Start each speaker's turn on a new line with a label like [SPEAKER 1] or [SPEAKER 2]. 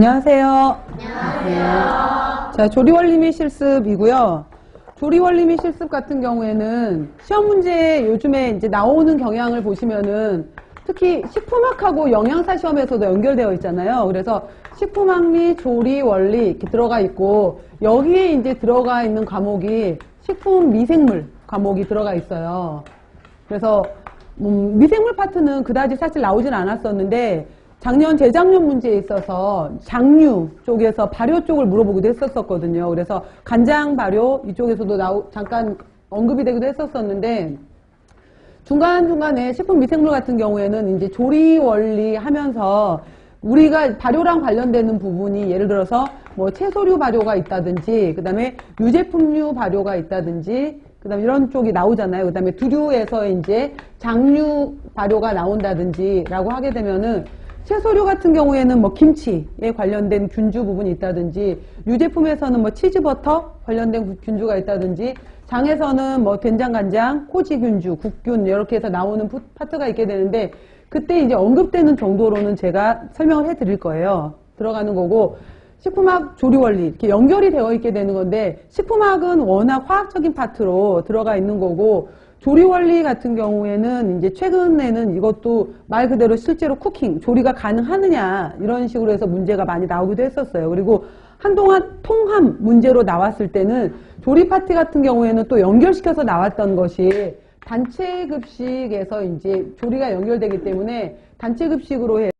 [SPEAKER 1] 안녕하세요. 안녕하세요. 자, 조리원리미 실습이고요. 조리원리미 실습 같은 경우에는 시험 문제 요즘에 이제 나오는 경향을 보시면은 특히 식품학하고 영양사 시험에서도 연결되어 있잖아요. 그래서 식품학리, 조리, 원리 이렇게 들어가 있고 여기에 이제 들어가 있는 과목이 식품 미생물 과목이 들어가 있어요. 그래서 음, 미생물 파트는 그다지 사실 나오진 않았었는데 작년 재작년 문제에 있어서 장류 쪽에서 발효 쪽을 물어보기도 했었었거든요. 그래서 간장 발효 이쪽에서도 나오, 잠깐 언급이 되기도 했었었는데 중간중간에 식품 미생물 같은 경우에는 이제 조리 원리 하면서 우리가 발효랑 관련되는 부분이 예를 들어서 뭐 채소류 발효가 있다든지 그 다음에 유제품류 발효가 있다든지 그 다음에 이런 쪽이 나오잖아요. 그 다음에 두류에서 이제 장류 발효가 나온다든지 라고 하게 되면은 채소류 같은 경우에는 뭐 김치에 관련된 균주 부분이 있다든지 유제품에서는 뭐 치즈버터 관련된 균주가 있다든지 장에서는 뭐 된장 간장, 코지 균주, 국균 이렇게 해서 나오는 푸- 파트가 있게 되는데 그때 이제 언급되는 정도로는 제가 설명을 해 드릴 거예요. 들어가는 거고 식품학 조리 원리 이렇게 연결이 되어 있게 되는 건데 식품학은 워낙 화학적인 파트로 들어가 있는 거고 조리 원리 같은 경우에는 이제 최근에는 이것도 말 그대로 실제로 쿠킹 조리가 가능하느냐 이런 식으로 해서 문제가 많이 나오기도 했었어요. 그리고 한동안 통합 문제로 나왔을 때는 조리 파트 같은 경우에는 또 연결시켜서 나왔던 것이 단체 급식에서 이제 조리가 연결되기 때문에 단체 급식으로 해